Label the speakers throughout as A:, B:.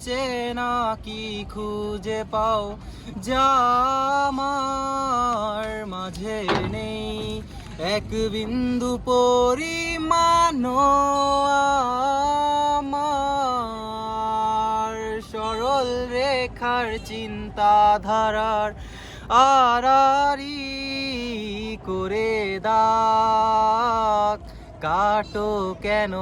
A: চেনা কি খুঁজে পাও? যা মাঝে নেই। এক বিন্দু পরিমাণ আমার সরল রেখার চিন্তাধারার আড়ারি করে দাগ কাটো কেন?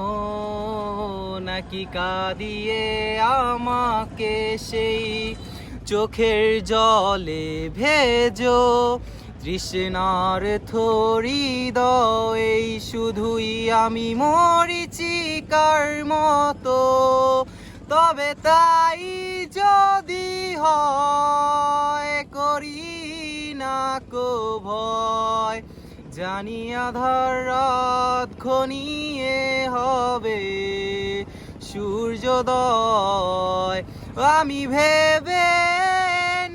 A: নাকি কাঁদিয়ে আমাকে সেই চোখের জলে ভেজো? তৃষ্ণার থরি এই শুধুই আমি মরিচিকার মতো। তবে তাই যদি হয়, করি না কো ভয়। জানি আধার রাত ঘনিয়ে হবে। সূর্যোদয়, আমি ভেবে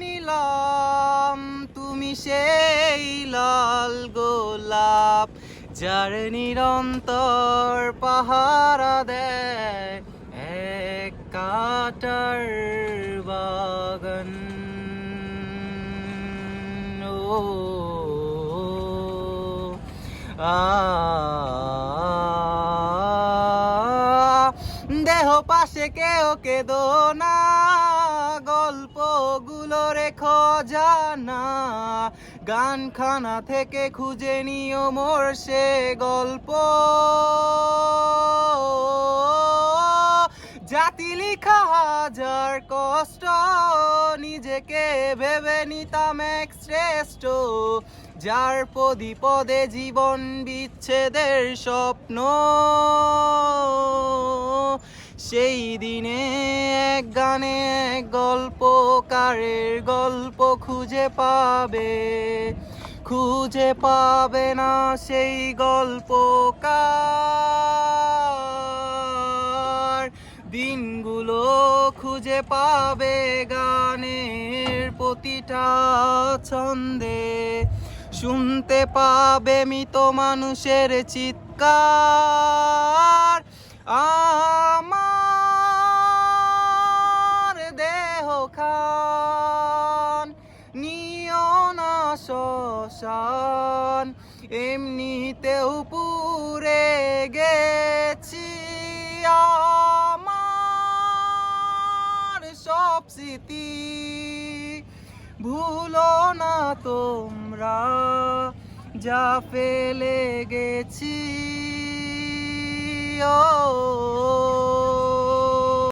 A: নিলাম তুমি সেই লাল গোলাপ, যার নিরন্তর পাহারা দেয় এক কাটার বাগান। ও দেহ পাশে কেউ কেদো না, গল্পগুলো রেখো জানা। গানখানা থেকে খুঁজে নিও মোর সে গল্প। জাতি লিখা হাজার কষ্ট, নিজেকে ভেবে নিতাম এক শ্রেষ্ঠ। যার পদি জীবন বিচ্ছেদের স্বপ্ন। সেই দিনে এক গানে এক গল্পকারের গল্প খুঁজে পাবে। খুঁজে পাবে না সেই গল্পকার। দিনগুলো খুঁজে পাবে গানের প্রতিটা ছন্দে। শুনতে পাবে মৃত মানুষের চিৎকার। আমার দেহ খান, নিও না শ্মশান। এমনিতেও পুরে গেছি। আমার সব স্মৃতি ভুলো না তোমরা যা ফেলে গেছি। ও